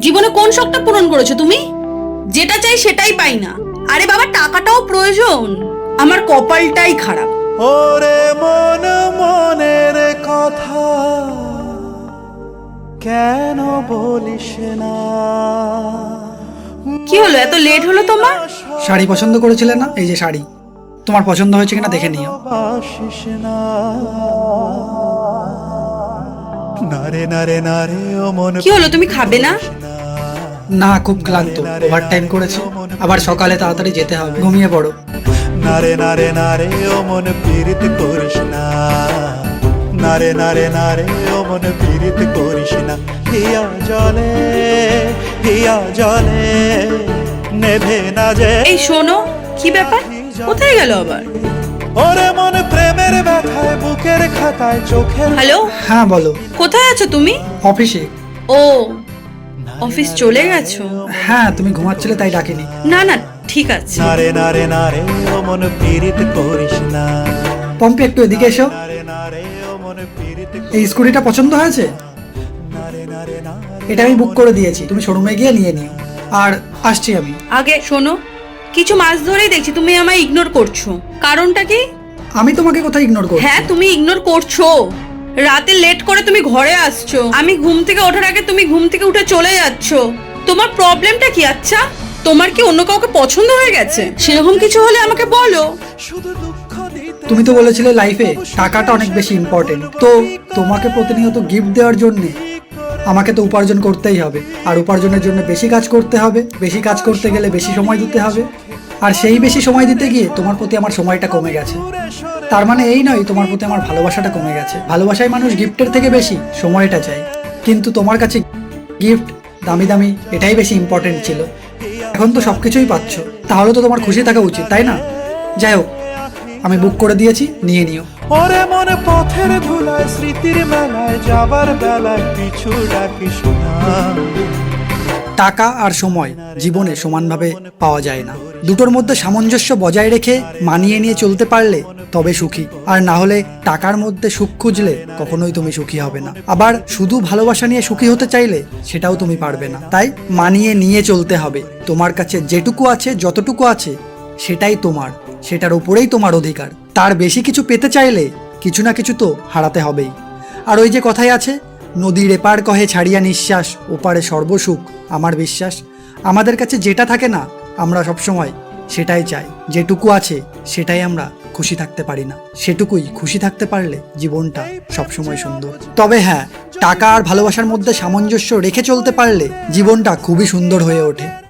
জীবনে কোন শখটা পূরণ করেছ তুমি? যেটা চাই সেটাই পাই না। আরে বাবা টাকাটাও প্রয়োজন। আমার কপালটাই খারাপ। ওরে মন মনের কথা কেন বলিস না? কি হলো এত লেট হলো তোমার? শাড়ি পছন্দ করেছিলে না? এই যে শাড়ি। তোমার পছন্দ হয়েছে কিনা দেখে নিও। বাসিস না। নারে নারে নারে ও মন কি হলো? তুমি খাবে না? না খুব ক্লান্ত। ওভার টাইম করেছে। আবার সকালে তাড়াতাড়ি যেতে হবে। ঘুমিয়ে পড়ো। নারে নারে নারে ও মন পীড়িত করিস না নারে নারে নারে ও মন পীড়িত করিস না হিয়া জলে হিয়া জলে নেভে না যে এই শোনো কি ব্যাপার? কোথায় গেল আবার? ওরে মন প্রেমের ব্যথায় বুকের খাতায় চোখের হ্যালো? হ্যাঁ বলো। কোথায় আছো তুমি? অফিসে। ও অফিস চলে গেছো? হ্যাঁ তুমি ঘুমাচ্ছিলে তাই ডাকিনি। না না ঠিক আছে। নারে নারে নারে ও মন পীড়িত করিস না। পম্পি একটু এদিকে এসো। মন এই স্কুটিটা পছন্দ হয়েছে? এটা আমি বুক করে দিয়েছি। তুমি শোরুমে গিয়ে নিয়ে নিও। আর আসছি আমি। আগে শোনো কিছু মাস ধরেই দেখছি তুমি আমায় ইগনোর করছ। কারণটা কি? আমি তোমাকে কোথায় ইগনোর করছি? হ্যাঁ তুমি ইগনোর করছ। রাতে লেট করে তুমি ঘরে আসছো। আমি ঘুম থেকে ওঠার আগে তুমি ঘুম থেকে উঠে চলে যাচ্ছো। তোমার প্রবলেমটা কি আচ্ছা? তোমার কি অন্য কাউকে পছন্দ হয়ে গেছে? সেরকম কিছু হলে আমাকে বলো। তুমি তো বলেছিলে লাইফে টাকাটা অনেক বেশি ইম্পর্টেন্ট তো তোমাকে প্রতিনিয়ত গিফট দেওয়ার জন্য আমাকে তো উপার্জন করতেই হবে। আর উপার্জনের জন্য বেশি কাজ করতে হবে, বেশি কাজ করতে গেলে বেশি সময় দিতে হবে। আর সেই বেশি সময় দিতে গিয়ে তোমার প্রতি আমার সময়টা কমে গেছে। তার মানে এই নয়, তোমার প্রতি আমার ভালোবাসাটা কমে গেছে। ভালোবাসায় মানুষ গিফটের থেকে বেশি সময়টা চায়। কিন্তু তোমার কাছে গিফট, দামি দামি, এটাই বেশি ইম্পর্টেন্ট ছিল। এখন তো সব কিছুই পাচ্ছ। তাহলে তো তোমার খুশি থাকা উচিত, তাই না? যাই হোক, আমি বুক করে দিয়েছি, নিয়ে নিও। ওরে মন পথের ধুলায়, স্মৃতির মেলায়, যাবার বেলায় পিছু ডাকিস না টাকা আর সময় জীবনে সমানভাবে পাওয়া যায় না। দুটোর মধ্যে সামঞ্জস্য বজায় রেখে মানিয়ে নিয়ে চলতে পারলে তবে সুখী। আর না হলে টাকার মধ্যে সুখ খুঁজলে কখনোই তুমি সুখী হবে না। আবার শুধু ভালোবাসা নিয়ে সুখী হতে চাইলে সেটাও তুমি পারবে না। তাই মানিয়ে নিয়ে চলতে হবে। তোমার কাছে যেটুকু আছে, যতটুকু আছে, সেটাই তোমার। সেটার উপরেই তোমার অধিকার। তার বেশি কিছু পেতে চাইলে কিছু না কিছু তো হারাতে হবেই। আর ওই যে কথাই আছে, নদীর এপার কহে ছাড়িয়া নিঃশ্বাস, ওপারে সর্বসুখ, আমার বিশ্বাস। আমাদের কাছে যেটা থাকে না, আমরা সবসময় সেটাই চাই। যেটুকু আছে, সেটাই আমরা খুশি থাকতে পারি না। সেটুকুই খুশি থাকতে পারলে জীবনটা সবসময় সুন্দর। তবে হ্যাঁ টাকা আর ভালোবাসার মধ্যে সামঞ্জস্য রেখে চলতে পারলে জীবনটা খুবই সুন্দর হয়ে ওঠে।